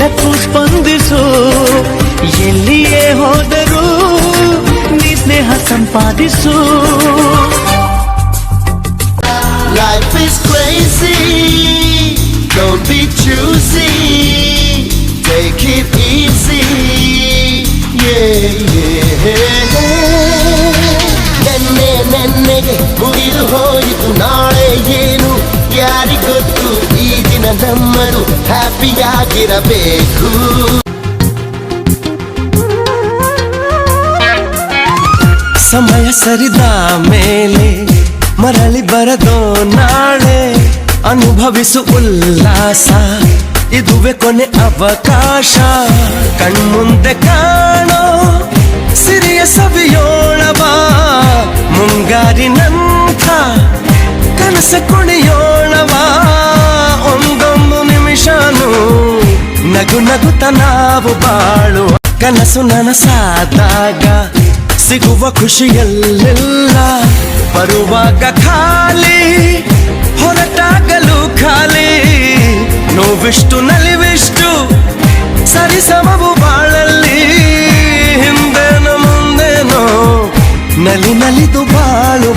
ಸಾಕು ಸ್ಪಂದಿಸು ಎಲ್ಲಿಯೇ ಹೋದರೂ ನೀ ಸ್ನೇಹ ಸಂಪಾದಿಸು Life is crazy. Don't be choosy. Take it easy. Yeah, yeah. ನೆನ್ನೆ ನೆನ್ನೆಗೆ ಮುಗಿದು ಹೋಯಿತು ನಮ್ಮನು ಹ್ಯಾಪಿಯಾಗಿರಬೇಕು. ಸಮಯ ಸರಿದ ಮೇಲೆ ಮರಳಿ ಬರದೋ ನಾಳೆ ಅನುಭವಿಸು ಉಲ್ಲಾಸ, ಇದುವೆ ಕೊನೆ ಅವಕಾಶ. ಕಣ್ಮುಂದೆ ಕಾಣೋ ಸಿರಿಯ ಸವಿಯೋಳವ ಮುಂಗಾರಿನಂಥ ಕನಸ ಕುಣಿಯೋಳವ ನಗುತ್ತ ನಾವು ಬಾಳು ಕನಸು ನನಸಾದಾಗ ಸಿಗುವ ಖುಷಿಯಲ್ಲೆಲ್ಲ ಬರುವಾಗ ಖಾಲಿ, ಹೊರಟಾಗಲು ಖಾಲಿ. ನೋವಿಷ್ಟು, ನಲಿವಿಷ್ಟು ಸರಿಸಮವು ಬಾಳಲ್ಲಿ. ಹಿಂದೆನು ಮುಂದೆನೋ ನಲಿ ನಲಿದು ಬಾಳು